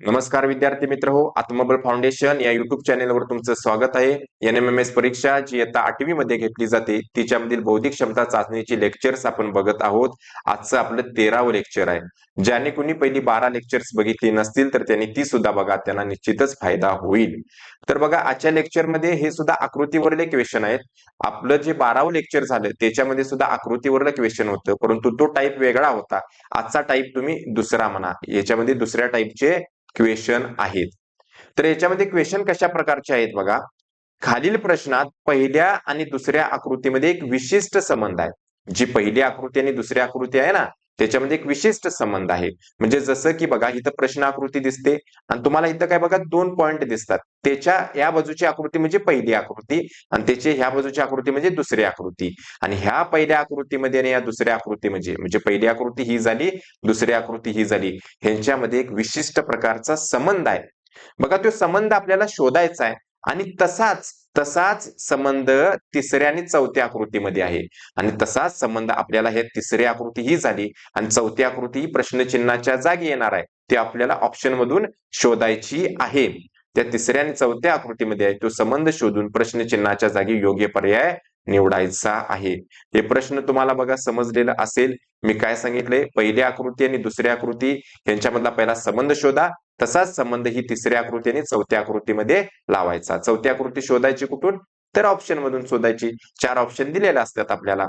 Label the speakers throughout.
Speaker 1: नमस्कार विद्यार्थी मित्र हो आत्मबल फाउंडेशन या युट्यूब चॅनेलवर तुमचं स्वागत आहे. एन एम एम एस परीक्षा जी आता आठवी मध्ये घेतली जाते तिच्यामधील बौद्धिक क्षमता चाचणीची लेक्चर्स आपण बघत आहोत. आजचं आपलं तेरावं लेक्चर आहे. ज्याने कुणी पहिली बारा लेक्चर्स बघितली नसतील तर त्यांनी ती सुद्धा बघा. त्यांना निश्चितच फायदा होईल. तर बघा आजच्या लेक्चरमध्ये हे सुद्धा आकृतीवरले क्वेश्चन आहेत. आपलं जे बारावं लेक्चर झालं त्याच्यामध्ये सुद्धा आकृतीवरलं क्वेश्चन होतं. परंतु तो टाईप वेगळा होता. आजचा टाईप तुम्ही दुसरा म्हणा. याच्यामध्ये दुसऱ्या टाईपचे क्वेश्चन आहेत. तर याच्यामध्ये क्वेश्चन कशा प्रकारचे आहेत बघा. खालील प्रश्नात पहिल्या आणि दुसऱ्या आकृतीमध्ये एक विशिष्ट संबंध आहे. जी पहिली आकृती आणि दुसरी आकृती आहे ना त्याच्यामध्ये एक विशिष्ट संबंध आहे. म्हणजे जसं की बघा इथं प्रश्न आकृती दिसते आणि तुम्हाला इथं काय बघा दोन पॉईंट दिसतात. त्याच्या या बाजूची आकृती म्हणजे पहिली आकृती आणि त्याची ह्या बाजूची आकृती म्हणजे दुसरी आकृती. आणि ह्या पहिल्या आकृतीमध्ये आणि या दुसऱ्या आकृतीमध्ये म्हणजे, म्हणजे पहिली आकृती ही झाली दुसरी आकृती ही झाली. ह्यांच्यामध्ये एक विशिष्ट प्रकारचा संबंध आहे. बघा तो संबंध आपल्याला शोधायचा आहे. आणि तसाच तसाच संबंध तिसऱ्या आणि चौथ्या आकृतीमध्ये आहे. आणि तसाच संबंध आपल्याला हे तिसरी आकृती ही झाली आणि चौथी आकृती ही प्रश्नचिन्हाच्या जागी येणार आहे. ते आपल्याला ऑप्शन मधून शोधायची आहे. त्या तिसऱ्या आणि चौथ्या आकृतीमध्ये आहे. तो संबंध शोधून प्रश्नचिन्हाच्या जागी योग्य पर्याय निवडायचा आहे. हे प्रश्न तुम्हाला बघा समजलेलं असेल. मी काय सांगितले पहिली आकृती आणि दुसरी आकृती यांच्यामधला पहिला संबंध शोधा. तसाच संबंध ही तिसऱ्या आकृती आणि चौथ्या आकृतीमध्ये लावायचा. चौथ्या आकृती शोधायची कुठून? तर ऑप्शन मधून शोधायची. चार ऑप्शन दिलेले असतात आपल्याला.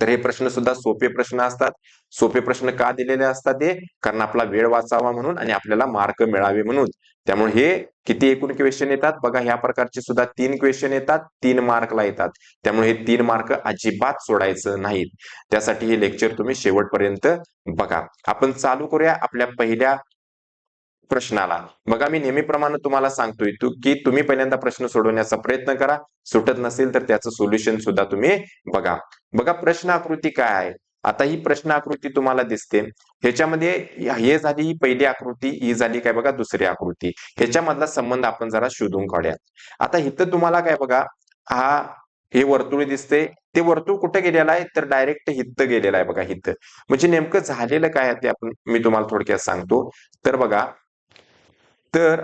Speaker 1: तर हे प्रश्न सुद्धा सोपे प्रश्न असतात. सोपे प्रश्न का दिलेले असतात ते कारण आपला वेळ वाचावा म्हणून आणि आपल्याला मार्क मिळावे म्हणून. त्यामुळे हे किती एकूण क्वेश्चन येतात? बघा ह्या प्रकारचे सुद्धा तीन क्वेश्चन येतात. तीन मार्कला येतात. त्यामुळे हे तीन मार्क अजिबात सोडायचं नाहीत. त्यासाठी हे लेक्चर तुम्ही शेवटपर्यंत बघा. आपण चालू करूया आपल्या पहिल्या प्रश्नाला बघा मी नेहमीप्रमाणे तुम्हाला सांगतोय तू की तुम्ही पहिल्यांदा प्रश्न सोडवण्याचा प्रयत्न करा. सुटत नसेल तर त्याचं सोल्युशन सुद्धा तुम्ही बघा. बघा प्रश्न आकृती काय आहे? आता ही प्रश्न आकृती तुम्हाला दिसते. ह्याच्यामध्ये हे झाली ही पहिली आकृती ही झाली काय बघा दुसरी आकृती. ह्याच्यामधला संबंध आपण जरा शोधून काढूया. आता इथं तुम्हाला काय बघा हा हे वर्तुळ दिसते. ते वर्तुळ कुठे गेलेलं आहे? तर डायरेक्ट हित्त गेलेलं आहे बघा हित्त म्हणजे नेमकं झालेलं काय ते आपण मी तुम्हाला थोडक्यात सांगतो. तर बघा तर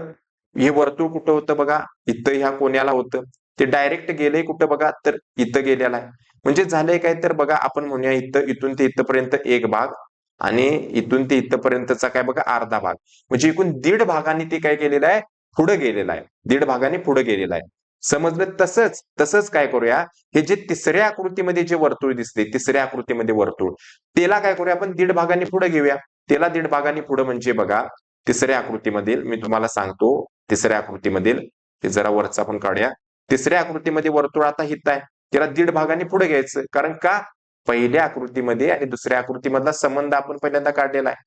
Speaker 1: हे वर्तुळ कुठं होतं बघा? इथं ह्या कोण्याला होतं. ते डायरेक्ट गेलंय कुठं बघा? तर इथं गेलेलं आहे. म्हणजे झालंय काय? तर बघा आपण म्हणूया इथं इथून ते इथपर्यंत एक भाग आणि इथून ते इथपर्यंतचा काय बघा? अर्धा भाग. म्हणजे एकूण दीड भागाने ते काय केलेलं आहे? पुढे गेलेलं आहे. दीड भागाने पुढे गेलेलं आहे. समजलं तसंच तसंच काय करूया? हे जे तिसऱ्या आकृतीमध्ये जे वर्तुळ दिसते तिसऱ्या आकृतीमध्ये वर्तुळ. त्याला काय करूया आपण? दीड भागाने पुढे घेऊया. त्याला दीड भागाने पुढे म्हणजे बघा तिसऱ्या आकृतीमधील मी तुम्हाला सांगतो तिसऱ्या आकृतीमधील ते जरा वरचा पण काढूया. तिसऱ्या आकृतीमध्ये वर्तुळ आता हित आहे. त्याला दीड भागाने पुढे घ्यायचं. कारण का? पहिल्या आकृतीमध्ये आणि दुसऱ्या आकृतीमधला संबंध आपण पहिल्यांदा काढलेला आहे.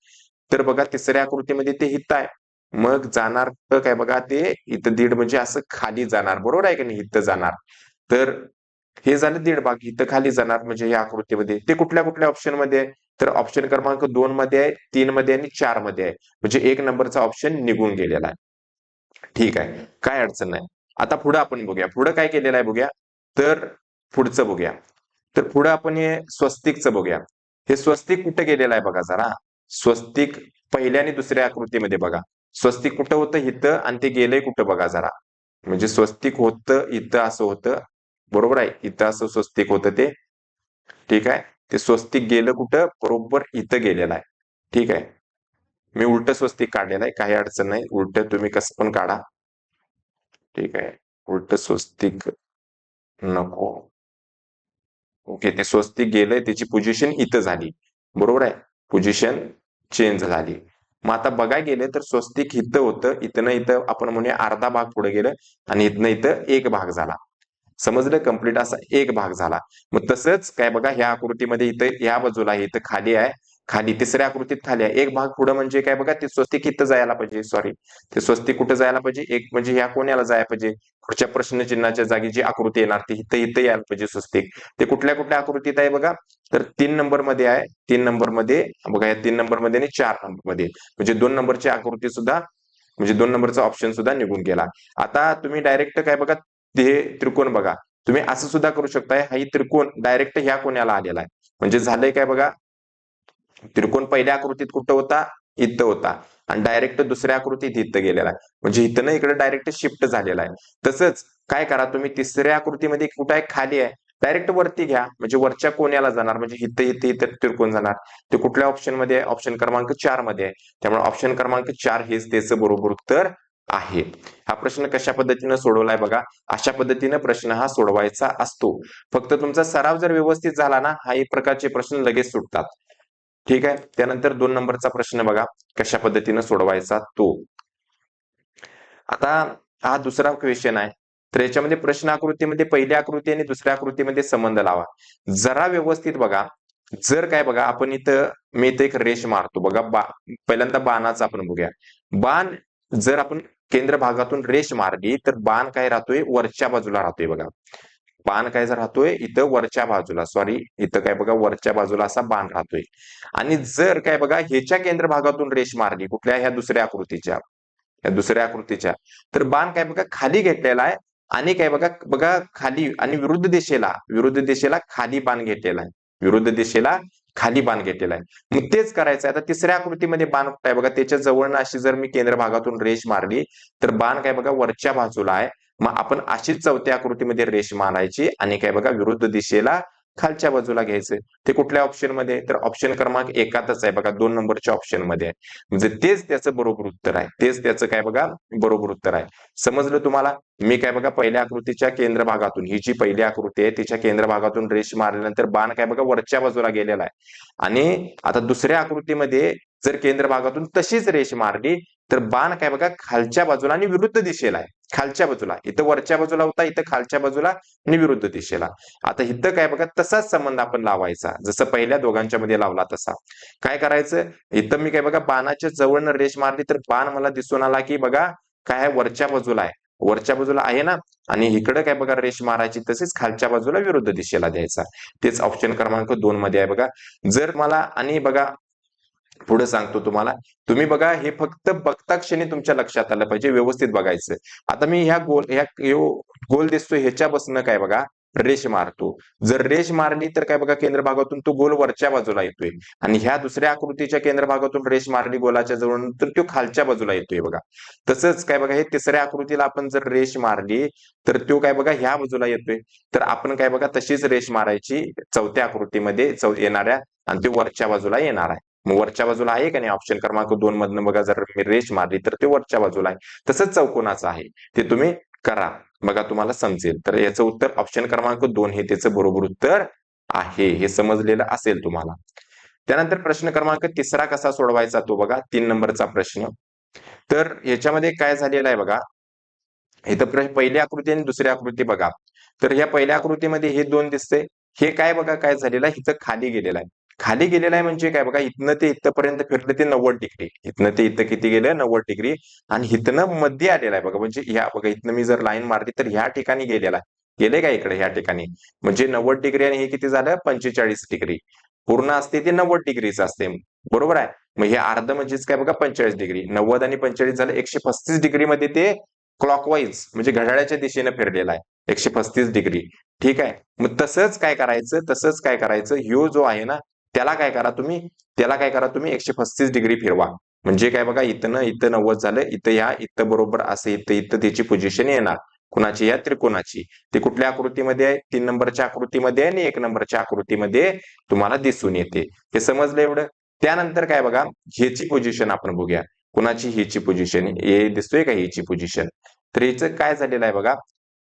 Speaker 1: तर बघा तिसऱ्या आकृतीमध्ये ते हित आहे. मग जाणार काय बघा ते. इथं दीड म्हणजे असं खाली जाणार. बरोबर आहे का नाही? इथं जाणार. तर हे झालं दीड भाग. इथं खाली जाणार म्हणजे या आकृतीमध्ये. ते कुठल्या कुठल्या ऑप्शनमध्ये? तर ऑप्शन क्रमांक दोन मध्ये आहे तीन मध्ये आणि चारमध्ये आहे. म्हणजे एक नंबरचा ऑप्शन निघून गेलेला आहे. ठीक आहे. काय अडचण नाही. आता पुढे आपण बघूया. पुढे काय केलेलं आहे बघूया. तर पुढचं बघूया. तर पुढे आपण हे स्वस्तिकचं बघूया. हे स्वस्तिक कुठं गेलेलं आहे बघा जरा. स्वस्तिक पहिल्या आणि दुसऱ्या आकृतीमध्ये बघा. स्वस्तिक कुठं होतं इथं आणि ते गेलंय कुठं बघा जरा. म्हणजे स्वस्तिक होतं इथं असं होतं. बरोबर आहे? इथं असं स्वस्तिक होतं ते. ठीक आहे? ते स्वस्तिक गेलं कुठं? बरोबर इथं गेलेलं आहे. ठीक आहे? मी उलट स्वस्तिक काढलेलं आहे. काही अडचण नाही. उलट तुम्ही कसं पण काढा. ठीक आहे? उलट स्वस्तिक नको. ओके ते स्वस्तिक गेलंय. त्याची पोझिशन इथं झाली. बरोबर आहे? पोझिशन चेंज झाली. मग आता बघाय गेले तर स्वस्तिक इथं होतं. इथनं इथं आपण म्हणूया अर्धा भाग पुढे गेलं आणि इथनं इथं एक भाग झाला. समजलं कंप्लीट असा एक भाग झाला. मग तसंच काय बघा ह्या आकृतीमध्ये इथं या बाजूला इथं खाली आहे खाली तिसऱ्या आकृतीत खाली आहे. एक भाग पुढे म्हणजे काय बघा ते स्वस्तिक इथं जायला पाहिजे सॉरी ते स्वस्तिक कुठं जायला पाहिजे? एक म्हणजे ह्या कोण्याला जायला पाहिजे? पुढच्या प्रश्नचिन्हाच्या जागी जी आकृती येणार ती इथं इथं यायला पाहिजे स्वस्तिक. ते कुठल्या कुठल्या आकृतीत आहे बघा? तर तीन नंबरमध्ये आहे. तीन नंबरमध्ये बघा या तीन नंबरमध्ये आणि चार नंबरमध्ये म्हणजे दोन नंबरची आकृती सुद्धा म्हणजे दोन नंबरचा ऑप्शन सुद्धा निघून गेला. आता तुम्ही डायरेक्ट काय बघा ते त्रिकोण बघा. तुम्ही असं सुद्धा करू शकताय हा त्रिकोण डायरेक्ट ह्या कोण्याला आलेला आहे. म्हणजे झालंय काय बघा? त्रिकोण पहिल्या आकृतीत कुठं होता? इथं होता. आणि डायरेक्ट दुसऱ्या आकृतीत इथं गेलेला आहे. म्हणजे इथं इकडे डायरेक्ट शिफ्ट झालेला आहे. तसंच काय करा तुम्ही? तिसऱ्या आकृतीमध्ये कुठं आहे? खाली आहे. डायरेक्ट वरती घ्या. म्हणजे वरच्या कोण्याला जाणार. म्हणजे इथं हित इथं त्रिकोण जाणार. ते कुठल्या ऑप्शनमध्ये? ऑप्शन क्रमांक चारमध्ये आहे. त्यामुळे ऑप्शन क्रमांक चार हेच त्याचं बरोबर उत्तर आहे. हा प्रश्न कशा पद्धतीने सोडवलाय बघा. अशा पद्धतीने प्रश्न हा सोडवायचा असतो. फक्त तुमचा सराव जर व्यवस्थित झाला ना हा एक प्रकारचे प्रश्न लगेच सुटतात. ठीक आहे? त्यानंतर दोन नंबरचा प्रश्न बघा. कशा पद्धतीने सोडवायचा तो. आता हा दुसरा क्वेश्चन आहे. तर याच्यामध्ये प्रश्न आकृतीमध्ये पहिल्या आकृती आणि दुसऱ्या आकृतीमध्ये संबंध लावा. जरा व्यवस्थित बघा. जर काय बघा आपण इथं मी इथं एक रेष मारतो. बघा बा पहिल्यांदा बाणाचा आपण बघूया. बाण जर आपण केंद्र भागातून रेष मारली तर बाण काय राहतोय? वरच्या बाजूला राहतोय बघा. बाण काय जर राहतोय? इथं वरच्या बाजूला सॉरी इथं काय बघा वरच्या बाजूला असा बाण राहतोय. आणि जर काय बघा ह्याच्या केंद्र भागातून रेष मारली कुठल्या? ह्या दुसऱ्या आकृतीच्या. या दुसऱ्या आकृतीच्या. तर बाण काय बघा खाली घेतलेला आहे आणि काय बघा बघा खाली आणि विरुद्ध दिशेला विरुद्ध दिशेला खाली बाण घेतलेला आहे. विरुद्ध दिशेला खाली बाण घेतलेला आहे. मग तेच करायचं आहे आता तिसऱ्या आकृतीमध्ये बाण कुठं बघा त्याच्याजवळ अशी जर मी केंद्र भागातून रेष मारली तर बाण काय बघा वरच्या बाजूला आहे. मग आपण अशीच चौथ्या आकृतीमध्ये रेष मारायची आणि काय बघा विरुद्ध दिशेला खालच्या बाजूला घ्यायचं. ते कुठल्या ऑप्शनमध्ये? तर ऑप्शन क्रमांक एकातच आहे बघा दोन नंबरच्या ऑप्शनमध्ये आहे. म्हणजे तेच त्याचं बरोबर उत्तर आहे. तेच त्याचं काय बघा बरोबर उत्तर आहे. समजलं तुम्हाला? मी काय बघा पहिल्या आकृतीच्या केंद्र भागातून ही जी पहिली आकृती आहे तिच्या केंद्र भागातून रेष मारल्यानंतर बाण काय बघा वरच्या बाजूला गेलेला आहे. आणि आता दुसऱ्या आकृतीमध्ये जर केंद्र भागातून तशीच रेष मारली तर बाण काय बघा खालच्या बाजूला आणि विरुद्ध दिशेला आहे. खालच्या बाजूला. इथं वरच्या बाजूला होता इथं खालच्या बाजूला आणि विरुद्ध दिशेला. आता इथं काय बघा तसाच संबंध आपण लावायचा. जसं पहिल्या दोघांच्या मध्ये लावला तसा. काय करायचं? इथं मी काय बघा बाणाच्या जवळनं रेष मारली तर बाण मला दिसून आला की बघा काय आहे? वरच्या बाजूला आहे. वरच्या बाजूला आहे ना? आणि इकडे काय बघा रेष मारायची तसेच खालच्या बाजूला विरुद्ध दिशेला द्यायचा. तेच ऑप्शन क्रमांक दोन मध्ये आहे बघा. जर मला आणि बघा पुढे सांगतो तुम्हाला. तुम्ही बघा हे फक्त बघता क्षणी तुमच्या लक्षात आलं पाहिजे व्यवस्थित बघायचं. आता मी ह्या गोल ह्या गोल दिसतोय ह्याच्या बसणं काय बघा रेष मारतो. जर रेष मारली तर काय बघा केंद्र भागातून तो गोल वरच्या बाजूला येतोय. आणि ह्या दुसऱ्या आकृतीच्या केंद्र भागातून रेष मारली गोलाच्या जवळून तर तो खालच्या बाजूला येतोय बघा. तसंच काय बघा हे तिसऱ्या आकृतीला आपण जर रेष मारली तर तो काय बघा ह्या बाजूला येतोय. तर आपण काय बघा तशीच रेष मारायची चौथ्या आकृतीमध्ये चौ येणाऱ्या आणि ते वरच्या बाजूला येणार आहे. मग वरच्या बाजूला आहे का नाही ऑप्शन क्रमांक दोन मधनं बघा जर मी रेष मारली तर ते वरच्या बाजूला आहे. तसंच चौकोनाचं आहे. ते तुम्ही करा. बघा तुम्हाला समजेल. तर याचं उत्तर ऑप्शन क्रमांक दोन हे त्याचं बरोबर उत्तर आहे. हे समजलेलं असेल तुम्हाला. त्यानंतर प्रश्न क्रमांक तिसरा कसा सोडवायचा तो बघा. तीन नंबरचा प्रश्न. तर याच्यामध्ये काय झालेलं आहे बघा. इथं पहिली आकृती आणि दुसरी आकृती बघा. तर ह्या पहिल्या आकृतीमध्ये हे दोन दिसते हे काय बघा काय झालेलं आहे? हिचं खाली गेलेलं आहे. खाली गेलेला आहे म्हणजे काय बघा इथनं ते इथपर्यंत फिरलं ते नव्वद डिग्री इथनं ते इथं किती गेलं? नव्वद डिग्री आणि इथनं मध्ये आलेला आहे बघा म्हणजे ह्या बघा इथनं मी जर लाईन मारली तर ह्या ठिकाणी गेलेला आहे. गेले का इकडे ह्या ठिकाणी? म्हणजे नव्वद डिग्री आणि हे किती झालं? पंचेचाळीस डिग्री पूर्ण असते ते नव्वद डिग्रीच असते. बरोबर आहे? मग हे अर्ध म्हणजेच काय बघा पंचेचाळीस डिग्री नव्वद आणि पंचेचाळीस झालं एकशे पस्तीस डिग्री मध्ये ते क्लॉकवाईज म्हणजे घड्याळ्याच्या दिशेने फिरलेला आहे. एकशे पस्तीस डिग्री ठीक आहे? मग तसंच काय करायचं? तसंच काय करायचं? ह्यो जो आहे ना त्याला काय करा तुम्ही? त्याला काय करा तुम्ही? एकशे पस्तीस डिग्री फिरवा. म्हणजे काय बघा इथं इथं नव्वद झालं इथं या इथं बरोबर असं इथं इथं त्याची पोझिशन येणार. कुणाची या त्रिकोणाची ती कुठल्या आकृतीमध्ये आहे? तीन नंबरच्या आकृतीमध्ये आणि एक नंबरच्या आकृतीमध्ये तुम्हाला दिसून येते. हे समजलं एवढं? त्यानंतर काय बघा ह्याची पोझिशन आपण बघूया. कुणाची ह्याची पोझिशन हे दिसतोय का ह्याची पोझिशन तर हिचं काय झालेलं आहे बघा?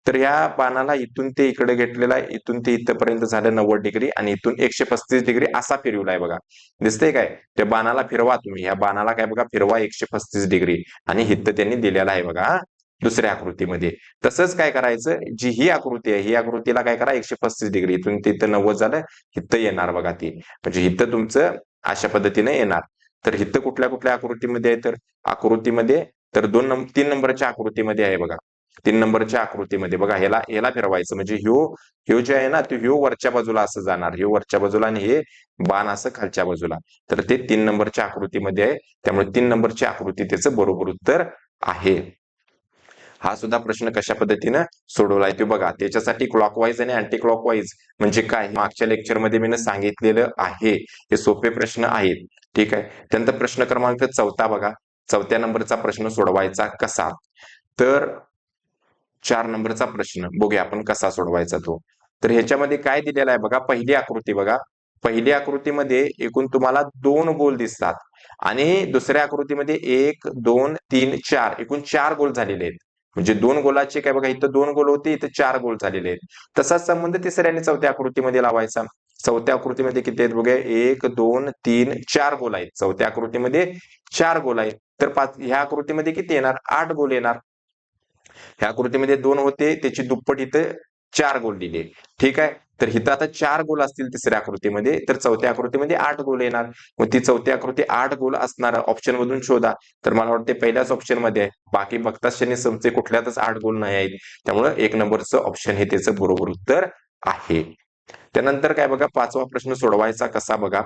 Speaker 1: तर ह्या बाणाला इथून ते इकडे घेतलेला आहे इथून ते इथपर्यंत झालं नव्वद डिग्री आणि इथून एकशे पस्तीस डिग्री असा फिरवलाय बघा. दिसतंय काय? त्या बाणाला फिरवा तुम्ही. या बाणाला काय बघा? फिरवा एकशे पस्तीस डिग्री आणि हित त्यांनी दिलेला आहे बघा दुसऱ्या आकृतीमध्ये. तसंच काय करायचं? जी ही आकृती आहे ही आकृतीला काय करा? एकशे पस्तीस डिग्री. इथून ते इथं नव्वद झालं हिथं येणार बघा ती. म्हणजे हित तुमचं अशा पद्धतीने येणार. तर हित कुठल्या कुठल्या आकृतीमध्ये आहे? तर आकृतीमध्ये तर दोन नंबर तीन नंबरच्या आकृतीमध्ये आहे बघा. तीन नंबरच्या आकृतीमध्ये बघा ह्याला ह्याला फिरवायचं म्हणजे ह्यो ह्यो जे आहे ना तो ह्यो वरच्या बाजूला असं जाणार. ह्यो वरच्या बाजूला आणि हे बाण असं खालच्या बाजूला. तर ते तीन नंबरच्या आकृतीमध्ये आहे. त्यामुळे तीन नंबरची आकृती त्याचं बरोबर उत्तर आहे. हा सुद्धा प्रश्न कशा पद्धतीनं सोडवलाय तो बघा. त्याच्यासाठी क्लॉकवाईज आणि अँटी क्लॉकवाईज म्हणजे काय मागच्या लेक्चरमध्ये मी सांगितलेलं आहे. हे सोपे प्रश्न आहेत. ठीक आहे? त्यानंतर प्रश्न क्रमांक चौथा बघा. चौथ्या नंबरचा प्रश्न सोडवायचा कसा? तर चार नंबरचा प्रश्न. बघूया आपण कसा सोडवायचा तो. तर ह्याच्यामध्ये काय दिलेला आहे बघा पहिली आकृती बघा. पहिली आकृतीमध्ये एकूण तुम्हाला दोन गोल दिसतात. आणि दुसऱ्या आकृतीमध्ये एक दोन तीन चार. एकूण चार गोल झालेले आहेत. म्हणजे दोन गोलाचे काय बघा इथं दोन गोल होते इथं चार गोल झालेले आहेत. तसाच संबंध तिसऱ्या आणि चौथ्या आकृतीमध्ये लावायचा. चौथ्या आकृतीमध्ये किती आहेत बघा एक दोन तीन चार गोल आहेत. चौथ्या आकृतीमध्ये चार गोल आहेत. तर पाच ह्या आकृतीमध्ये किती येणार? आठ गोल येणार. ह्या आकृतीमध्ये दोन होते त्याची दुप्पट इथं चार गोल दिले. ठीक आहे? तर हिथं आता चार गोल असतील तिसऱ्या आकृतीमध्ये तर चौथ्या आकृतीमध्ये आठ गोल येणार. मग ती चौथी आकृती आठ गोल असणार. ऑप्शन मधून शोधा. तर मला वाटते पहिल्याच ऑप्शनमध्ये आहे. बाकी बघताच क्षणी समजे कुठल्यातच आठ गोल नाही आहेत. त्यामुळे एक नंबरचं ऑप्शन हे त्याचं बरोबर उत्तर आहे. त्यानंतर काय बघा पाचवा प्रश्न सोडवायचा कसा बघा?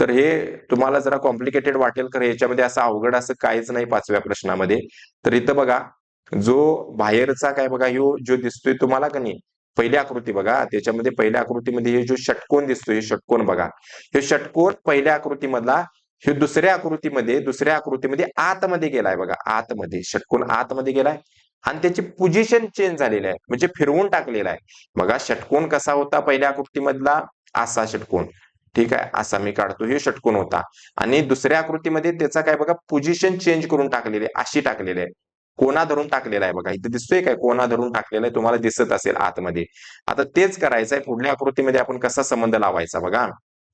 Speaker 1: तर हे तुम्हाला जरा कॉम्प्लिकेटेड वाटेल तर याच्यामध्ये असं अवघड असं काहीच नाही पाचव्या प्रश्नामध्ये. तर इथं बघा जो बाहेरचा काय बघा ह्यो जो दिसतोय तुम्हाला का नाही? पहिल्या आकृती बघा त्याच्यामध्ये पहिल्या आकृतीमध्ये हे जो षटकोन दिसतोय हे षटकोन बघा. हे षटकोन पहिल्या आकृतीमधला हे दुसऱ्या आकृतीमध्ये दुसऱ्या आकृतीमध्ये आतमध्ये गेलाय बघा आतमध्ये. षटकोन आतमध्ये गेलाय आणि त्याची पोझिशन चेंज झालेली आहे. म्हणजे फिरवून टाकलेला आहे. बघा षटकोन कसा होता पहिल्या आकृतीमधला? असा षटकोन. ठीक आहे? असा मी काढतो. हे षटकोन होता. आणि दुसऱ्या आकृतीमध्ये त्याचा काय बघा पोझिशन चेंज करून टाकलेली अशी टाकलेली आहे. कोणा धरून टाकलेला आहे बघा. इथं दिसतोय काय? कोणा धरून टाकलेला आहे तुम्हाला दिसत असेल आतमध्ये. आता तेच करायचंय पुढल्या आकृतीमध्ये आपण कसा संबंध लावायचा बघा.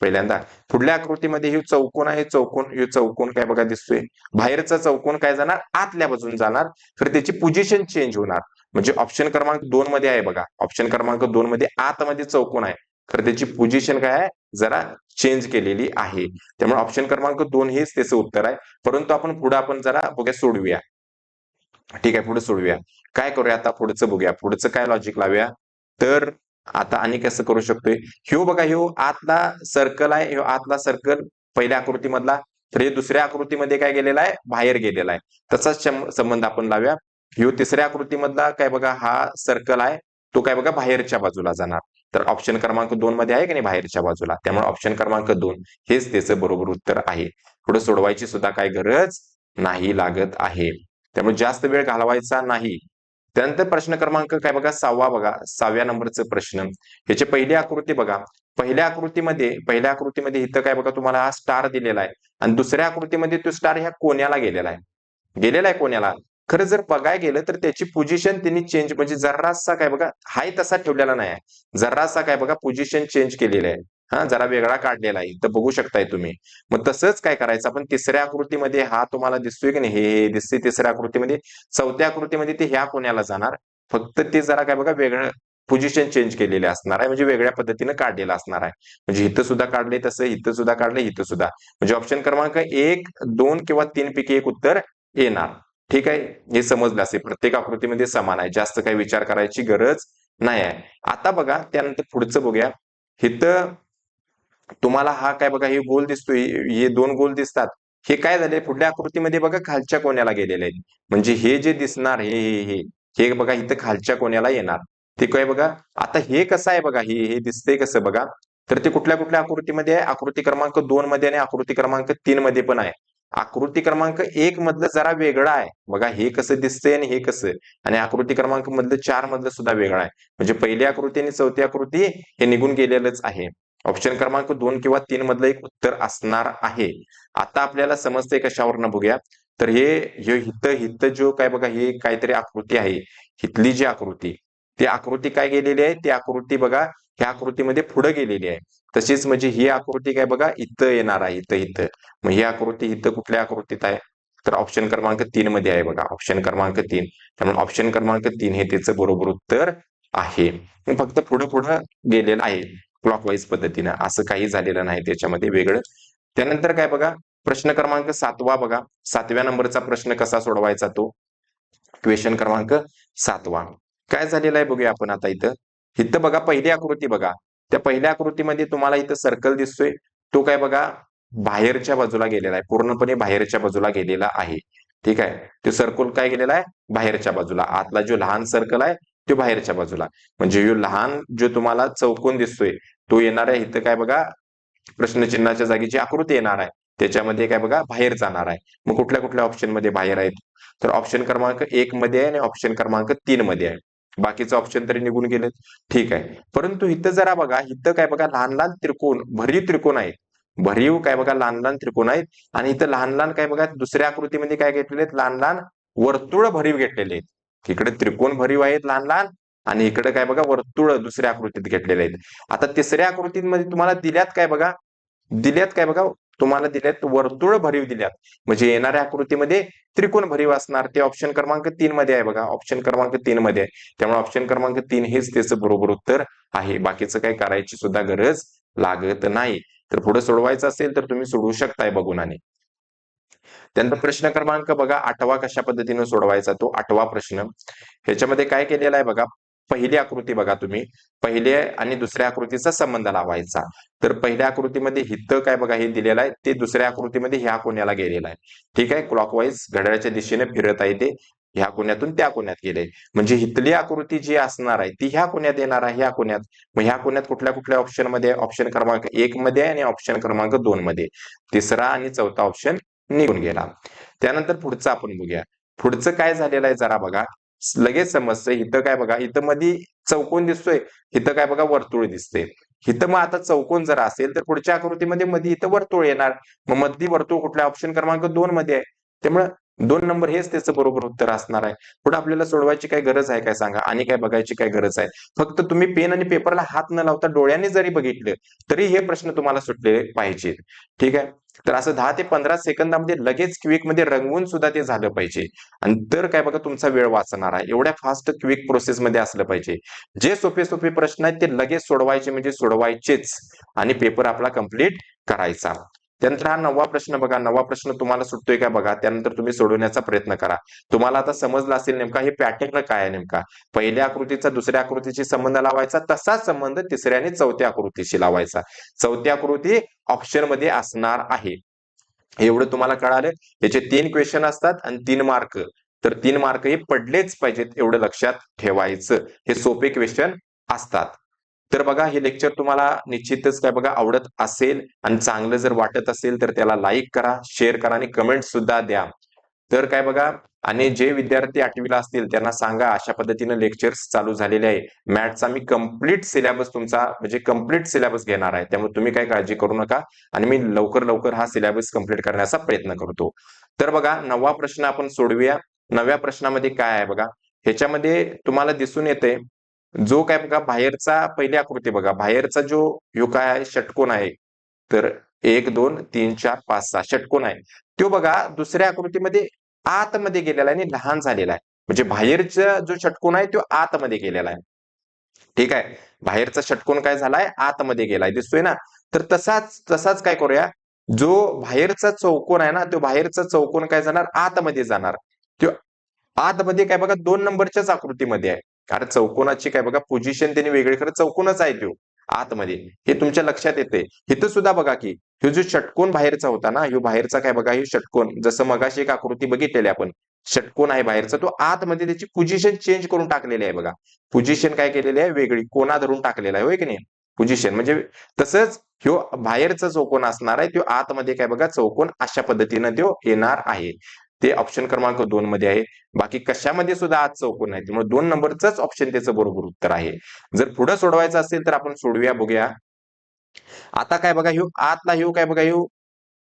Speaker 1: पहिल्यांदा पुढल्या आकृतीमध्ये हे चौकोन आहे. चौकोन हे चौकोन काय बघा दिसतोय. बाहेरचा चौकोन काय जाणार? आतल्या बाजून जाणार. तर त्याची पोझिशन चेंज होणार. म्हणजे ऑप्शन क्रमांक दोन मध्ये आहे बघा. ऑप्शन क्रमांक दोन मध्ये आतमध्ये चौकोन आहे. तर त्याची पोझिशन काय आहे? जरा चेंज केलेली आहे. त्यामुळे ऑप्शन क्रमांक दोन हेच त्याचं उत्तर आहे. परंतु आपण पुढे आपण जरा बघा सोडूया ठीक आहे पुढे सोडूया. काय करूया आता? पुढचं बघूया. पुढचं काय लॉजिक लावूया? तर आता आणि कसं करू शकतोय? ह्यो बघा ह्यो आतला सर्कल आहे. ह्यो आतला सर्कल पहिल्या आकृतीमधला. तर हे दुसऱ्या आकृतीमध्ये काय गेलेला आहे? बाहेर गेलेला आहे. तसाच संबंध आपण लावूया. ह्यो तिसऱ्या आकृतीमधला काय बघा हा सर्कल आहे. तो काय बघा बाहेरच्या बाजूला जाणार. तर ऑप्शन क्रमांक दोन मध्ये आहे की नाही बाहेरच्या बाजूला? त्यामुळे ऑप्शन क्रमांक दोन. हेच त्याचं बरोबर उत्तर आहे. पुढे सोडवायची सुद्धा काय गरज नाही लागत आहे. त्यामुळे जास्त वेळ घालवायचा नाही. त्यानंतर प्रश्न क्रमांक काय बघा? सहावा बघा. सहाव्या नंबरचं प्रश्न. याची पहिली आकृती बघा. पहिल्या आकृतीमध्ये पहिल्या आकृतीमध्ये इथं काय बघा तुम्हाला हा स्टार दिलेला आहे. आणि दुसऱ्या आकृतीमध्ये तो स्टार ह्या कोण्याला गेलेला आहे. गेलेला आहे कोण्याला? खरं जर बघाय गेलं तर त्याची पोझिशन त्यांनी चेंज म्हणजे जर्रासा काय बघा हाय तसा ठेवलेला नाही आहे. जर्रासा काय बघा पोझिशन चेंज केलेलं आहे. हा जरा वेगळा काढलेला आहे. तर बघू शकताय तुम्ही. मग तसंच काय करायचं? आपण तिसऱ्या आकृतीमध्ये हा तुम्हाला दिसतोय की नाही? हे दिसते तिसऱ्या आकृतीमध्ये. चौथ्या आकृतीमध्ये ते ह्या कोण्याला जाणार. फक्त ते जरा काय बघा वेगळं पोझिशन चेंज केलेले असणार आहे. म्हणजे वेगळ्या पद्धतीने काढलेलं असणार आहे. म्हणजे इथं सुद्धा काढले तसं इथं सुद्धा काढले इथं सुद्धा. म्हणजे ऑप्शन क्रमांक एक दोन किंवा तीन पैकी एक उत्तर येणार. ठीक आहे? हे समजलं असेल. प्रत्येक आकृतीमध्ये समान आहे. जास्त काही विचार करायची गरज नाही आहे. आता बघा त्यानंतर पुढचं बघूया. इथं तुम्हाला हा काय बघा हे गोल दिसतोय हे दोन गोल दिसतात. हे काय झाले पुढल्या आकृतीमध्ये बघा खालच्या कोण्याला गेलेले आहेत म्हणजे हे जे दिसणार हे हे हे हे बघा इथं खालच्या कोण्याला येणार. ते काय बघा आता हे कसं आहे बघा हे हे दिसतंय कसं बघा? तर ते कुठल्या कुठल्या आकृतीमध्ये आहे? आकृती क्रमांक दोन मध्ये आणि आकृती क्रमांक तीन मध्ये पण आहे. आकृती क्रमांक एक मधलं जरा वेगळं आहे. बघा हे कसं दिसतंय आणि हे कसं? आणि आकृती क्रमांक मधलं चार मधलं सुद्धा वेगळं आहे. म्हणजे पहिली आकृती आणि चौथी आकृती हे निघून गेलेलंच आहे. ऑप्शन क्रमांक दोन किंवा तीन मधलं एक उत्तर असणार आहे. आता आपल्याला समजतंय कशावरनं बघूया. तर हे हित हित जो काय बघा हे काहीतरी आकृती आहे. हितली जी आकृती ती आकृती काय गेलेली आहे? ती आकृती बघा ह्या आकृतीमध्ये पुढे गेलेली आहे. तशीच म्हणजे ही आकृती काय बघा इथं येणार आहे इथं इथं. मग ही आकृती इथं कुठल्या आकृतीत आहे? तर ऑप्शन क्रमांक तीन मध्ये आहे बघा ऑप्शन क्रमांक तीन. त्यामुळे ऑप्शन क्रमांक तीन हे त्याचं बरोबर उत्तर आहे. फक्त पुढं पुढं गेलेलं आहे. क्लॉकवाईज पद्धतीनं असं काही झालेलं नाही त्याच्यामध्ये वेगळं. त्यानंतर काय बघा प्रश्न क्रमांक सातवा बघा. सातव्या नंबरचा प्रश्न कसा सोडवायचा तो? क्वेश्चन क्रमांक सातवा. काय झालेला आहे बघूया आपण आता इथं. इथं बघा पहिली आकृती बघा. त्या पहिल्या आकृतीमध्ये तुम्हाला इथं सर्कल दिसतोय. तो काय बघा बाहेरच्या बाजूला गेलेला आहे. पूर्णपणे बाहेरच्या बाजूला गेलेला आहे. ठीक आहे? तो सर्कल काय गेलेला आहे? बाहेरच्या बाजूला. आतला जो लहान सर्कल आहे तो बाहेरच्या बाजूला. म्हणजे यो लहान जो तुम्हाला चौकोन दिसतोय तो येणार आहे इथं काय बघा प्रश्नचिन्हाच्या जागी जी आकृती येणार आहे त्याच्यामध्ये काय बघा बाहेर जाणार आहे. मग कुठल्या कुठल्या ऑप्शनमध्ये बाहेर आहेत? तर ऑप्शन क्रमांक एक मध्ये आहे आणि ऑप्शन क्रमांक तीन मध्ये आहे. बाकीचं ऑप्शन तरी निघून गेलेत. ठीक आहे. परंतु इथं जरा बघा इथं काय बघा लहान लहान त्रिकोण भरीव त्रिकोण आहेत. भरीव काय बघा लहान लहान त्रिकोण आहेत. आणि इथं लहान लहान काय बघा दुसऱ्या आकृतीमध्ये काय घेतलेले आहेत? लहान लहान वर्तुळ भरीव घेतलेले आहेत. इकडे त्रिकोण भरीव आहेत लहान लहान आणि इकडे काय बघा वर्तुळ दुसऱ्या आकृतीत घेतलेले आहेत. आता तिसऱ्या आकृतीमध्ये तुम्हाला दिल्यात काय बघा? दिल्यात काय बघा? तुम्हाला दिल्यात वर्तुळ भरीव दिल्यात. म्हणजे येणाऱ्या आकृतीमध्ये त्रिकोण भरीव असणार. ते ऑप्शन क्रमांक तीन मध्ये आहे बघा. ऑप्शन क्रमांक तीन मध्ये आहे. त्यामुळे ऑप्शन क्रमांक तीन हेच त्याचं बरोबर उत्तर आहे. बाकीचं काही करायची सुद्धा गरज लागत नाही. तर पुढे सोडवायचं असेल तर तुम्ही सोडवू शकताय बघून आणि. त्यानंतर प्रश्न क्रमांक बघा आठवा कशा पद्धतीने सोडवायचा तो आठवा प्रश्न. ह्याच्यामध्ये काय केलेला आहे बघा पहिली आकृती बघा तुम्ही. पहिल्या आणि दुसऱ्या आकृतीचा संबंध लावायचा. तर पहिल्या आकृतीमध्ये हित काय बघा हे दिलेलं आहे. ते दुसऱ्या आकृतीमध्ये ह्या कोण्याला गेलेला आहे. ठीक आहे? क्लॉकवाईज घड्याळाच्या दिशेने फिरत आहे ते. ह्या कोण्यातून त्या कोण्यात गेले. म्हणजे हितली आकृती जी असणार आहे ती ह्या कोण्यात येणार आहे ह्या कोण्यात मग ह्या कोण्यात कुठल्या कुठल्या ऑप्शनमध्ये? ऑप्शन क्रमांक एक मध्ये आणि ऑप्शन क्रमांक दोन मध्ये. तिसरा आणि चौथा ऑप्शन निघून गेला. त्यानंतर पुढचं आपण बघूया. पुढचं काय झालेलं आहे जरा बघा. लगेच समजतं इथं काय बघा. इथं मध्ये चौकोन दिसतोय. इथं काय बघा वर्तुळ दिसते इथं मग आता चौकोन जर असेल तर पुढच्या आकृतीमध्ये मध्ये इथं वर्तुळ येणार. मग मधली वर्तुळ कुठल्या? ऑप्शन क्रमांक दोन मध्ये आहे. त्यामुळे दोन नंबर हेच त्याचं बरोबर उत्तर असणार आहे. पुढे आपल्याला सोडवायची काय गरज आहे काय सांगा? आणि काय बघायची काय गरज आहे? फक्त तुम्ही पेन आणि पेपरला हात न लावता डोळ्याने जरी बघितले तरी हे प्रश्न तुम्हाला सुटले पाहिजेत. ठीक आहे? तर असं दहा ते पंधरा सेकंदामध्ये लगेच क्विकमध्ये रंगवून सुद्धा ते झालं पाहिजे. आणि तर काय बघा तुमचा वेळ वाचणार आहे. एवढ्या फास्ट क्विक प्रोसेस मध्ये असलं पाहिजे. जे सोपे सोपे प्रश्न आहेत ते लगेच सोडवायचे म्हणजे सोडवायचेच. आणि पेपर आपला कंप्लीट करायचा. त्यानंतर हा नववा प्रश्न बघा. नवा प्रश्न तुम्हाला सुटतोय का बघा? त्यानंतर तुम्ही सोडवण्याचा प्रयत्न करा. तुम्हाला आता समजलं असेल नेमका हे पॅटर्न काय आहे नेमका? पहिल्या आकृतीचा दुसऱ्या आकृतीशी संबंध लावायचा. तसाच संबंध तिसऱ्या आणि चौथ्या आकृतीशी लावायचा. चौथी आकृती ऑप्शनमध्ये असणार आहे. एवढं तुम्हाला कळालं? याचे तीन क्वेश्चन असतात आणि तीन मार्क तर तीन मार्क हे पडलेच पाहिजेत एवढं लक्षात ठेवायचं. हे सोपे क्वेश्चन असतात. तर बघा हे लेक्चर तुम्हाला निश्चितच काय बघा आवडत असेल आणि चांगलं जर वाटत असेल तर त्याला लाईक करा शेअर करा आणि कमेंट सुद्धा द्या. तर काय बघा आणि जे विद्यार्थी आठवीला असतील त्यांना सांगा अशा पद्धतीने लेक्चर्स चालू झालेले आहे. मॅथचा मी कंप्लीट सिलेबस तुमचा म्हणजे कंप्लीट सिलेबस घेणार आहे. त्यामुळे तुम्ही काय काळजी करू नका आणि मी लवकर लवकर हा सिलेबस कंप्लीट करण्याचा प्रयत्न करतो. तर बघा नववा प्रश्न आपण सोडवूया. नव्या प्रश्नामध्ये काय आहे बघा? ह्याच्यामध्ये तुम्हाला दिसून येते जो काय बघा बाहेरचा पहिली आकृती बघा. बाहेरचा जो यो काय आहे षटकोन आहे तर एक दोन तीन चार पाच सहा षटकोन आहे. तो बघा दुसऱ्या आकृतीमध्ये आतमध्ये गेलेला आहे आणि लहान झालेला आहे. म्हणजे बाहेरचा जो षटकोन आहे तो आतमध्ये गेलेला आहे. ठीक आहे? बाहेरचा षटकोन काय झालाय? आतमध्ये गेलाय. दिसतोय ना? तर तसाच तसाच काय करूया? जो बाहेरचा चौकोन आहे ना तो बाहेरचा चौकोन काय जाणार? आतमध्ये जाणार. तो आतमध्ये काय बघा दोन नंबरच्याच आकृतीमध्ये आहे. कारण चौकोनाची काय बघा पोझिशन त्यांनी वेगळी खरं चौकोनच आहे तो आतमध्ये. हे तुमच्या लक्षात येते. इथं सुद्धा बघा की ह्यो जो षटकोन बाहेरचा होता ना ह्यो बाहेरचा काय बघा हे षटकोन जसं मगाशी एक आकृती बघितलेली आपण षटकोन आहे बाहेरचा तो आतमध्ये त्याची पोझिशन चेंज करून टाकलेली आहे बघा. पोझिशन काय केलेली आहे? वेगळी कोणा धरून टाकलेला आहे होय की नाही? पोझिशन म्हणजे तसंच ह्यो बाहेरचा चौकोन असणार आहे तो आतमध्ये काय बघा चौकोन अशा पद्धतीनं तो येणार आहे. ते ऑप्शन क्रमांक दोन मध्ये आहे. बाकी कशामध्ये सुद्धा आज चौकोन आहे त्यामुळे दोन नंबरच ऑप्शन त्याचं बरोबर उत्तर आहे. जर पुढे सोडवायचं असेल तर आपण सोडूया बघूया. आता काय बघा ह्यो आतला ह्यो काय बघा ह्यो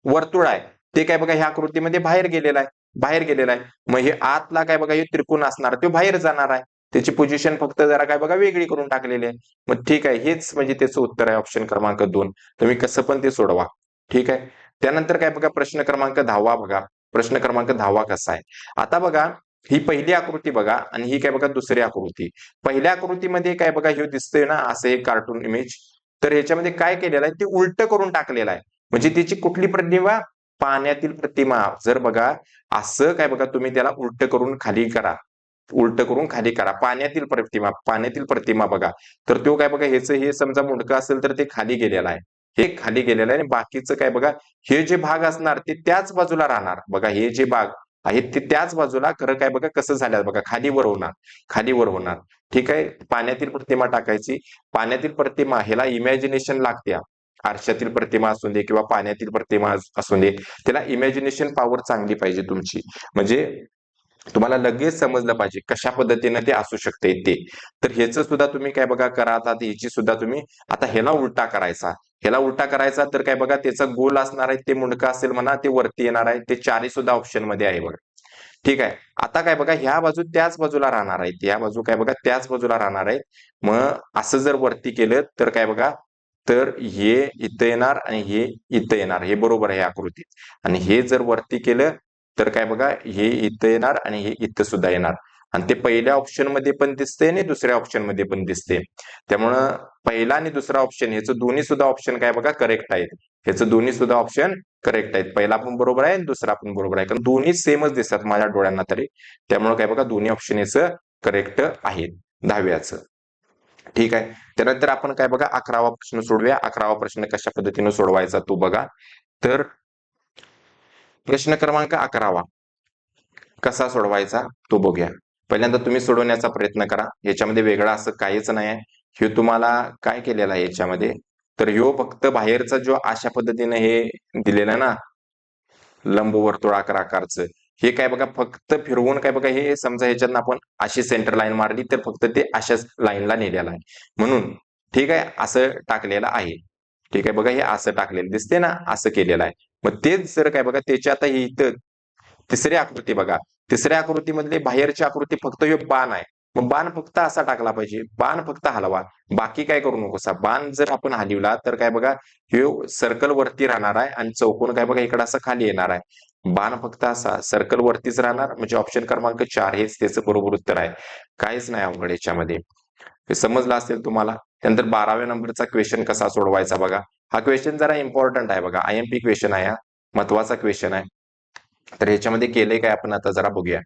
Speaker 1: वर्तुळ आहे. ते काय बघा ह्या आकृतीमध्ये बाहेर गेलेला आहे. बाहेर गेलेला आहे. मग हे आतला काय बघा हे त्रिकोण असणार तो बाहेर जाणार आहे. त्याची पोझिशन फक्त जरा काय बघा वेगळी करून टाकलेली आहे. मग ठीक आहे हेच म्हणजे त्याचं उत्तर आहे ऑप्शन क्रमांक दोन. तुम्ही कसं पण ते सोडवा. ठीक आहे? त्यानंतर काय बघा प्रश्न क्रमांक दहावा बघा. प्रश्न क्रमांक दहावा कसा आहे? आता बघा ही पहिली आकृती बघा आणि ही काय बघा दुसरी आकृती. पहिल्या आकृतीमध्ये काय बघा हे दिसतंय ना असं एक कार्टून इमेज तर ह्याच्यामध्ये काय केलेलं आहे ते उलट करून टाकलेलं आहे. म्हणजे त्याची कुठली प्रतिमा? पाण्यातील प्रतिमा. जर बघा असं काय बघा तुम्ही त्याला उलट करून खाली करा. उलट करून खाली करा. पाण्यातील प्रतिमा पाण्यातील प्रतिमा बघा. तर तो काय बघा ह्याचं हे समजा मुंडकं असेल तर ते खाली गेलेला आहे. हे खाली गेलेलं आहे आणि बाकीचं काय बघा हे जे भाग असणार ते त्याच बाजूला राहणार. बघा हे जे भाग आहेत ते त्याच बाजूला खरं काय बघा कसं झालं बघा खालीवर होणार खालीवर होणार. ठीक आहे? पाण्यातील प्रतिमा टाकायची. पाण्यातील प्रतिमा ह्याला इमॅजिनेशन लागते. आरशातील प्रतिमा असू दे किंवा पाण्यातील प्रतिमा असू दे. त्याला इमॅजिनेशन पॉवर चांगली पाहिजे तुमची. म्हणजे तुम्हाला लगेच समजलं पाहिजे कशा पद्धतीने ते असू शकते ते. तर ह्याचं सुद्धा तुम्ही काय बघा करा आता ह्याची सुद्धा तुम्ही आता ह्याला उलटा करायचा. ह्याला उलटा करायचा तर काय बघा त्याचा गोल असणार आहे ते मुंडकं असेल म्हणा ते वरती येणार आहे ते चारही सुद्धा ऑप्शनमध्ये आहे बघा. ठीक आहे? आता काय बघा ह्या बाजू त्याच बाजूला राहणार आहेत. ह्या बाजू काय बघा त्याच बाजूला राहणार आहेत. मग असं जर वरती केलं तर काय बघा तर हे इथं येणार आणि हे इथं येणार. हे बरोबर आहे आकृतीत. आणि हे जर वरती केलं तर काय बघा हे इथं येणार आणि हे इथं सुद्धा येणार. आणि ते पहिल्या ऑप्शनमध्ये पण दिसते आणि दुसऱ्या ऑप्शनमध्ये पण दिसते त्यामुळं पहिला आणि दुसरा ऑप्शन ह्याचं दोन्ही सुद्धा ऑप्शन काय बघा करेक्ट आहेत. ह्याचं दोन्ही सुद्धा ऑप्शन करेक्ट आहेत. पहिला पण बरोबर आहे आणि दुसरा पण बरोबर आहे. कारण दोन्ही सेमच दिसतात माझ्या डोळ्यांना तरी. त्यामुळे काय बघा दोन्ही ऑप्शन याचं करेक्ट आहेत. दहाव्याचं. ठीक आहे? त्यानंतर आपण काय बघा अकरावा प्रश्न सोडूया. अकरावा प्रश्न कशा पद्धतीने सोडवायचा तो बघा. तर प्रश्न क्रमांक अकरावा. कसा सोडवायचा? तो बघूया. पहिल्यांदा तुम्ही सोडवण्याचा प्रयत्न करा. याच्यामध्ये वेगळा असं काहीच नाही आहे हे तुम्हाला काय केलेलं आहे याच्यामध्ये? तर ह्यो फक्त बाहेरचा जो अशा पद्धतीने हे दिलेलं ना लंबवर्तुळाकार आकारचं हे काय बघा फक्त फिरवून काय बघा हे समजा ह्याच्यातनं आपण अशी सेंटर लाईन मारली तर फक्त ते अशाच लाईनला नेलेलं आहे. म्हणून ठीक आहे असं टाकलेलं आहे. ठीक आहे? बघा हे असं टाकलेलं दिसते ना असं केलेलं आहे. मग तेच जर काय बघा त्याच्या आता ही इथं तिसरी आकृती बघा. तिसऱ्या आकृतीमधली बाहेरची आकृती फक्त हे बाण आहे. मग बाण फक्त असा टाकला पाहिजे. बाण फक्त हलवा. बाकी काय करू नकोसा. बाण जर आपण हलवला तर काय बघा हे सर्कल वरती राहणार आहे आणि चौकोन काय बघा इकडे असं खाली येणार आहे. बाण फक्त असा सर्कल वरतीच राहणार. म्हणजे ऑप्शन क्रमांक चार हेच त्याचं बरोबर उत्तर आहे. काहीच नाही अवघड याच्यामध्ये. हे समजलं असेल तुम्हाला? त्यानंतर बाराव्या नंबरचा क्वेश्चन कसा सोडवायचा बघा. हा क्वेश्चन जरा इम्पॉर्टंट आहे बघा. आय एम पी क्वेश्चन आहे हा. महत्त्वाचा क्वेश्चन आहे. तर ह्याच्यामध्ये केलंय काय आपण आता जरा बघूया.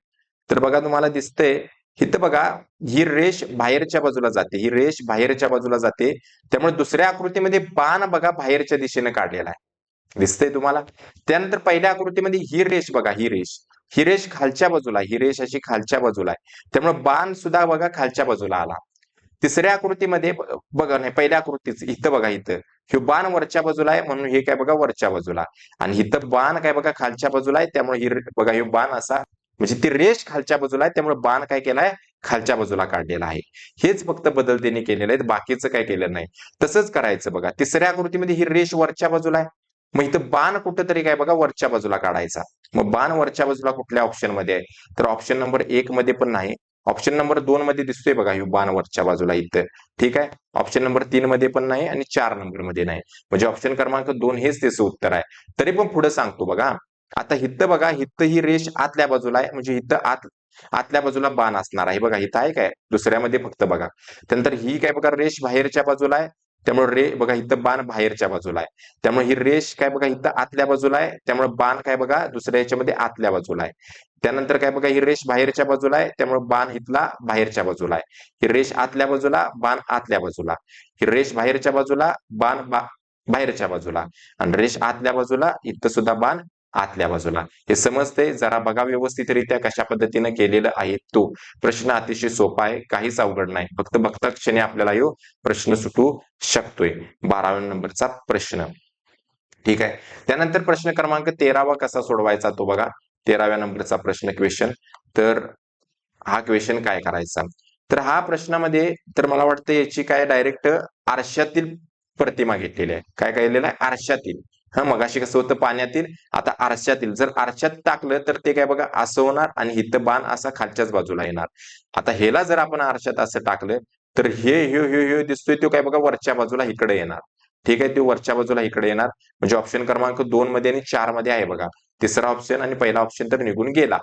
Speaker 1: तर बघा तुम्हाला दिसतंय इथं बघा ही रेष बाहेरच्या बाजूला जाते. ही रेष बाहेरच्या बाजूला जाते. त्यामुळे दुसऱ्या आकृतीमध्ये बाण बघा बाहेरच्या दिशेने काढलेला आहे. दिसतंय तुम्हाला? त्यानंतर पहिल्या आकृतीमध्ये ही रेष बघा ही रेष. ही रेष खालच्या बाजूला ही रेष अशी खालच्या बाजूला आहे. त्यामुळे बाण सुद्धा बघा खालच्या बाजूला आला. तिसऱ्या आकृतीमध्ये बघा नाही पहिल्या आकृतीच इथं बघा इथं. हे बाण वरच्या बाजूला आहे म्हणून हे काय बघा वरच्या बाजूला. आणि इथं बाण काय बघा खालच्या बाजूला आहे त्यामुळे ही बघा हे बाण असा म्हणजे ती रेष खालच्या बाजूला आहे त्यामुळे बाण काय केलाय खालच्या बाजूला काढलेला आहे. हेच फक्त बदल त्यांनी केलेलं आहे बाकीचं काय केलं नाही. तसंच करायचं बघा. तिसऱ्या आकृतीमध्ये ही रेष वरच्या बाजूला आहे. मग इथं बाण कुठंतरी काय बघा वरच्या बाजूला काढायचा. मग बाण वरच्या बाजूला कुठल्या ऑप्शनमध्ये आहे? तर ऑप्शन नंबर एक मध्ये पण नाही. ऑप्शन नंबर दोन मध्ये दिसतोय बघा ही बाण वरच्या बाजूला इथं. ठीक आहे? ऑप्शन नंबर तीन मध्ये पण नाही आणि चार नंबरमध्ये नाही. म्हणजे ऑप्शन क्रमांक दोन हेच त्याचं उत्तर आहे. तरी पण पुढे सांगतो बघा. आता हिथं बघा हिथं ही रेष आतल्या बाजूला आहे. म्हणजे इथं आत आतल्या बाजूला बाण असणार आहे. बघा इथं आहे काय? दुसऱ्यामध्ये फक्त बघा. त्यानंतर ही काय बघा रेष बाहेरच्या बाजूला आहे. त्यामुळे रे बघा इथं बाण बाहेरच्या बाजूला आहे. त्यामुळे ही रेष काय बघा इथं आतल्या बाजूला आहे. त्यामुळे बाण काय बघा दुसऱ्या याच्यामध्ये आतल्या बाजूला आहे. त्यानंतर काय बघा ही रेष बाहेरच्या बाजूला आहे. त्यामुळे बाण इथला बाहेरच्या बाजूला आहे. ही रेष आतल्या बाजूला बाण आतल्या बाजूला. ही रेष बाहेरच्या बाजूला बाण बाहेरच्या बाजूला. आणि रेष आतल्या बाजूला इथं सुद्धा बाण आतल्या बाजूला. हे समजते जरा बघा व्यवस्थितरित्या कशा पद्धतीने केलेलं आहे तो. प्रश्न अतिशय सोपा आहे काहीच अवघड नाही. फक्त बघता क्षणी आपल्याला यो प्रश्न सुटू शकतोय. बाराव्या नंबरचा प्रश्न. ठीक आहे. त्यानंतर प्रश्न क्रमांक तेरावा कसा सोडवायचा तो बघा. तेराव्या नंबरचा प्रश्न क्वेश्चन तर हा क्वेश्चन काय करायचा? तर हा प्रश्नामध्ये तर मला वाटतं याची काय डायरेक्ट आरशातील प्रतिमा घेतलेली आहे. काय केलेलं आहे? आरशातील. हा मगाशी कसं होतं पाण्यातील आता आरशातील जर आरशात टाकलं तर ते काय बघा असं होणार आणि इथं बाण असा खालच्याच बाजूला येणार. आता हेला जर आपण आरशात असं टाकलं तर हे ह्यो ह्यो ह्यो दिसतोय तो काय बघा वरच्या बाजूला इकडे येणार. ठीक आहे ते वरच्या बाजूला इकडे येणार. म्हणजे ऑप्शन क्रमांक दोन मध्ये आणि चारमध्ये आहे बघा. तिसरा ऑप्शन आणि पहिला ऑप्शन तर निघून गेला.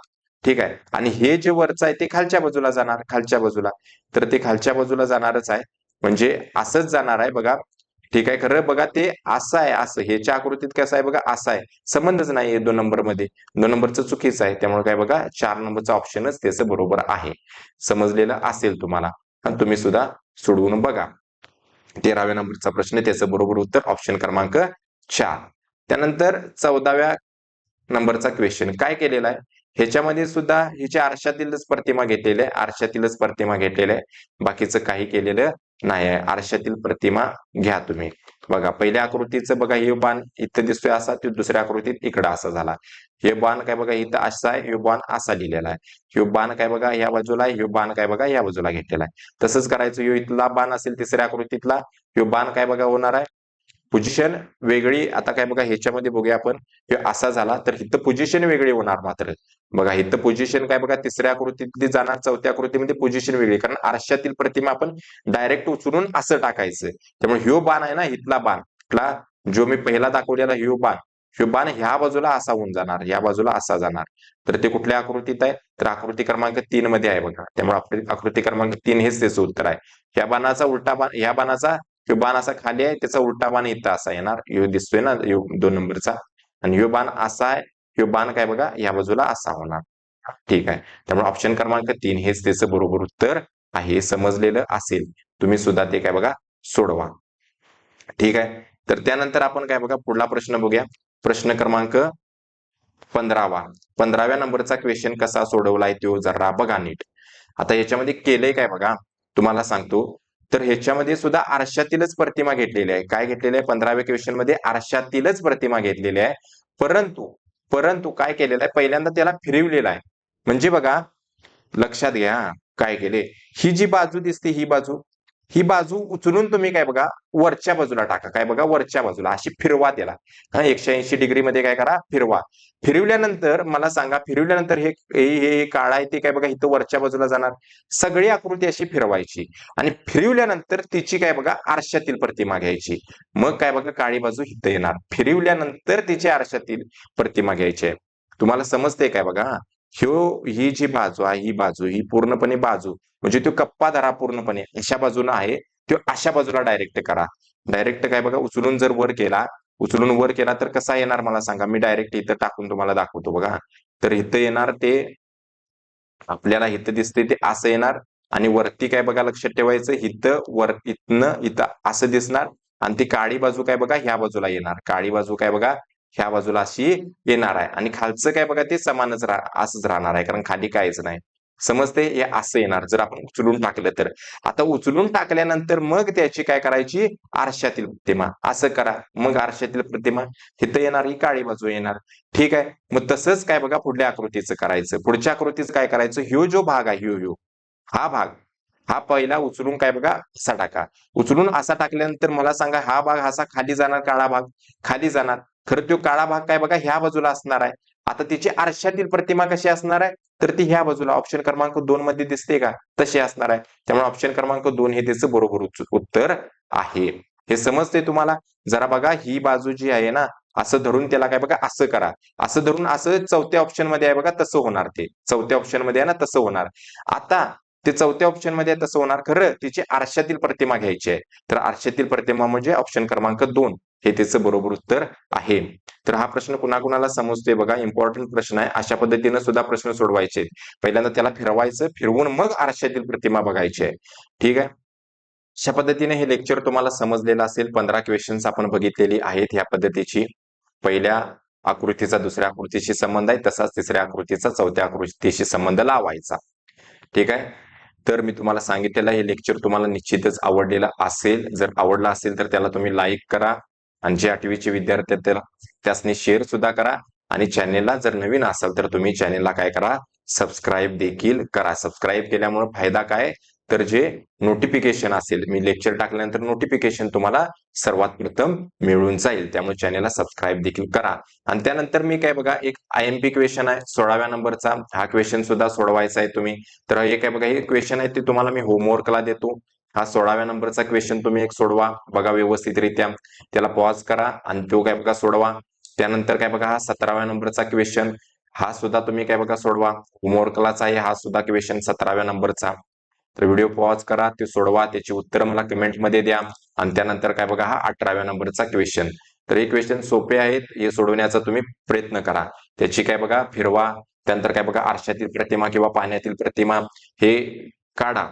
Speaker 1: ठीक आहे? आणि हे जे वरचं आहे ते खालच्या बाजूला जाणार खालच्या बाजूला. तर ते खालच्या बाजूला जाणारच आहे. म्हणजे असंच जाणार आहे बघा. ठीक आहे खरं बघा ते असं आहे असं. ह्याच्या आकृतीत कसं आहे बघा असं आहे. संबंधच नाही दोन नंबरमध्ये. दोन नंबरचं चुकीचं आहे. त्यामुळे काय बघा चार नंबरचा ऑप्शनच त्याचं बरोबर आहे. समजलेलं असेल तुम्हाला. आणि तुम्ही सुद्धा सोडवून बघा. तेराव्या नंबरचा प्रश्न त्याचं बरोबर उत्तर ऑप्शन क्रमांक चार. त्यानंतर चौदाव्या नंबरचा क्वेश्चन काय केलेला आहे? ह्याच्यामध्ये सुद्धा हिच्या आरशातीलच प्रतिमा घेतलेल्या आहे. आरशातीलच प्रतिमा घेतलेल्या आहे. बाकीचं काही केलेलं नाही आहे आरशातील प्रतिमा घ्या तुम्ही. बघा पहिल्या आकृतीचं बघा हे बाण इथं दिसतोय असा तो दुसऱ्या आकृतीत इकडं असा झाला. हे बाण काय बघा इथं असा आहे हे बाण असा लिहिलेला आहे. ह्यो बाण काय बघा या बाजूला आहे बाण काय बघा या बाजूला घेतलेला आहे. तसंच करायचं ह्यो इथला बाण असेल तिसऱ्या आकृतीतला ह्यो बाण काय बघा होणार आहे? पोझिशन वेगळी. आता काय बघा ह्याच्यामध्ये बघूया आपण. असा झाला तर इथं पोझिशन वेगळी होणार मात्र. बघा इथं पोझिशन काय बघा तिसऱ्या आकृतीतली जाणार चौथ्या आकृतीमध्ये पोझिशन वेगळी. कारण आरशातील प्रतिमा आपण डायरेक्ट उचलून असं टाकायचं. त्यामुळे ह्यो बाण आहे ना इथला बाण. इथला जो मी पहिला दाखवलेला ह्यो बाण. ह्यो बाण ह्या बाजूला असा होऊन जाणार या बाजूला असा जाणार. तर ते कुठल्या आकृतीत आहे? तर आकृती क्रमांक तीन मध्ये आहे बघा. त्यामुळे आकृती क्रमांक तीन हेच त्याचं उत्तर आहे. या बाणाचा उलटा बाण या बाणाचा ह्यो बाण असा खाली आहे त्याचा उलटा बाण इथं असा येणार. ह्यो दिसतोय ना यो दोन नंबरचा. आणि यो बाण असा आहे ह्यो बाण काय बघा या बाजूला असा होणार. ठीक आहे. त्यामुळे ऑप्शन क्रमांक तीन हेच त्याचं बरोबर उत्तर आहे. समजलेलं असेल. तुम्ही सुद्धा ते काय बघा सोडवा. ठीक आहे. तर त्यानंतर आपण काय बघा पुढला प्रश्न बघूया. प्रश्न क्रमांक पंधरावा. पंधराव्या नंबरचा क्वेश्चन कसा सोडवलाय तो जरा बघा नीट. आता याच्यामध्ये केलंय काय बघा तुम्हाला सांगतो. तर ह्याच्यामध्ये सुद्धा आरशातीलच प्रतिमा घेतलेली आहे. काय घेतलेली आहे? पंधराव्या क्वेश्चनमध्ये आरशातीलच प्रतिमा घेतलेली आहे. परंतु परंतु काय केलेलं आहे? पहिल्यांदा त्याला फिरवलेला आहे. म्हणजे बघा लक्षात घ्या काय केले? ही जी बाजू दिसते ही बाजू ही बाजू उचलून तुम्ही काय बघा वरच्या बाजूला टाका. काय बघा वरच्या बाजूला. अशी फिरवा त्याला. हा एकशे ऐंशी डिग्री मध्ये काय करा फिरवा. फिरवल्यानंतर मला सांगा फिरवल्यानंतर हे हे हे काळा आहे ते काय बघा इथं वरच्या बाजूला जाणार. सगळी आकृती अशी फिरवायची. आणि फिरवल्यानंतर तिची काय बघा आरशातील प्रतिमा घ्यायची. मग काय बघा काळी बाजू इथं येणार. फिरवल्यानंतर तिची आरशातील प्रतिमा घ्यायची आहे. तुम्हाला समजते काय बघा? ह्यो ही जी बाजू आहे ही बाजू ही पूर्णपणे बाजू म्हणजे तो कप्पा धरा पूर्णपणे अशा बाजूला आहे तो अशा बाजूला डायरेक्ट करा. डायरेक्ट काय बघा उचलून जर वर केला उचलून वर केला तर कसा येणार मला सांगा? मी डायरेक्ट इथं टाकून तुम्हाला दाखवतो बघा. तर इथं येणार ते आपल्याला इथं दिसते ते असं येणार आणि वरती काय बघा लक्षात ठेवायचं इथं वर इथनं इथं असं दिसणार आणि ती काळी बाजू काय बघा ह्या बाजूला येणार. काळी बाजू काय बघा ह्या बाजूला अशी येणार आहे. आणि खालचं काय बघा ते समानच राह असंच राहणार आहे. कारण खाली काहीच नाही. समजते हे असं येणार. जर आपण उचलून टाकलं तर. आता उचलून टाकल्यानंतर मग त्याची काय करायची? आरशातील प्रतिमा. असं करा. मग आरशातील प्रतिमा. इथं येणार ही काळी बाजू येणार. ठीक आहे? मग तसंच काय बघा पुढल्या आकृतीचं करायचं. पुढच्या आकृतीचं काय करायचं? ह्यो जो भाग आहे ह्यो ह्यो. हा भाग. हा पहिला उचलून काय बघा असा टाका. उचलून असा टाकल्यानंतर मला सांगा हा भाग असा खाली जाणार काळा भाग? खाली जाणार. खरं तो काळा भाग काय बघा ह्या बाजूला असणार आहे. आता तिची आरशातील प्रतिमा कशी असणार आहे? तर ती ह्या बाजूला ऑप्शन क्रमांक दोन मध्ये दिसते का? तशी असणार आहे. त्यामुळे ऑप्शन क्रमांक दोन हे त्याचं बरोबर उत्तर आहे. हे समजते तुम्हाला? जरा बघा ही बाजू जी आहे ना असं धरून त्याला काय बघा असं करा. असं धरून असं चौथ्या ऑप्शनमध्ये आहे बघा तसं होणार ते. चौथ्या ऑप्शनमध्ये आहे ना तसं होणार. आता ते चौथ्या ऑप्शनमध्ये तसं होणार खरं तिची आरशातील प्रतिमा घ्यायची आहे. तर आरशातील प्रतिमा म्हणजे ऑप्शन क्रमांक दोन. हे त्याचं बरोबर उत्तर आहे. तर हा प्रश्न कुणाकुणाला समजतोय बघा. इम्पॉर्टंट प्रश्न आहे. अशा पद्धतीने सुद्धा प्रश्न सोडवायचे पहिल्यांदा त्याला फिरवायचं फिरवून मग आरशातील प्रतिमा बघायची आहे. ठीक आहे? अशा पद्धतीने हे लेक्चर तुम्हाला समजलेलं असेल. पंधरा क्वेश्चन्स आपण बघितलेली आहेत ह्या पद्धतीची. पहिल्या आकृतीचा दुसऱ्या आकृतीशी संबंध आहे. तसाच तिसऱ्या आकृतीचा चौथ्या आकृतीशी संबंध लावायचा. ठीक आहे? तर मी तुम्हाला सांगितलेलं हे लेक्चर तुम्हाला निश्चितच आवडलेलं असेल. जर आवडला असेल तर त्याला तुम्ही लाईक करा आणि जे आठवीचे विद्यार्थी आहेत त्याला त्यासनी शेअर सुद्धा करा आणि चॅनेलला जर नवीन असाल तर तुम्ही चॅनेलला काय करा सबस्क्राईब देखील करा. सबस्क्राईब केल्यामुळे फायदा काय? तर जे नोटिफिकेशन असेल मी लेक्चर टाकल्यानंतर नोटिफिकेशन तुम्हाला सर्वात प्रथम मिळून जाईल. त्यामुळे चॅनेलला सबस्क्राईब देखील करा. आणि त्यानंतर मी काय बघा एक आय एम पी क्वेश्चन आहे सोळाव्या नंबरचा. हा क्वेश्चन सुद्धा सोडवायचा आहे तुम्ही. तर हे काय बघा हे क्वेश्चन आहे ते तुम्हाला मी होमवर्कला देतो. हा सोळाव्या नंबरचा क्वेश्चन तुम्ही एक सोडवा. बघा व्यवस्थितरित्या. त्याला पॉज करा आणि तो काय बघा सोडवा. त्यानंतर काय बघा हा सतराव्या नंबरचा क्वेश्चन हा सुद्धा तुम्ही काय बघा सोडवा. होमवर्कलाच आहे हा सुद्धा क्वेश्चन सतराव्या नंबरचा. तर व्हिडिओ पॉज करा ते सोडवा त्याची उत्तर मला कमेंटमध्ये द्या. आणि त्यानंतर काय बघा हा अठराव्या नंबरचा क्वेश्चन तर हे क्वेश्चन सोपे आहेत हे सोडवण्याचा तुम्ही प्रयत्न करा. त्याची काय बघा फिरवा. त्यानंतर काय बघा आरशातील प्रतिमा किंवा पाण्यातील प्रतिमा हे काढा.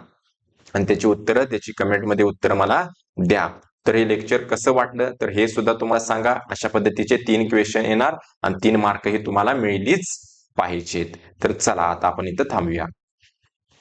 Speaker 1: आणि त्याची उत्तरं त्याची कमेंटमध्ये उत्तर मला द्या. तर हे लेक्चर कसं वाटलं? तर हे सुद्धा तुम्हाला सांगा. अशा पद्धतीचे तीन क्वेश्चन येणार. आणि तीन मार्क हे तुम्हाला मिळलीच पाहिजेत. तर चला आता आपण इथं थांबूया.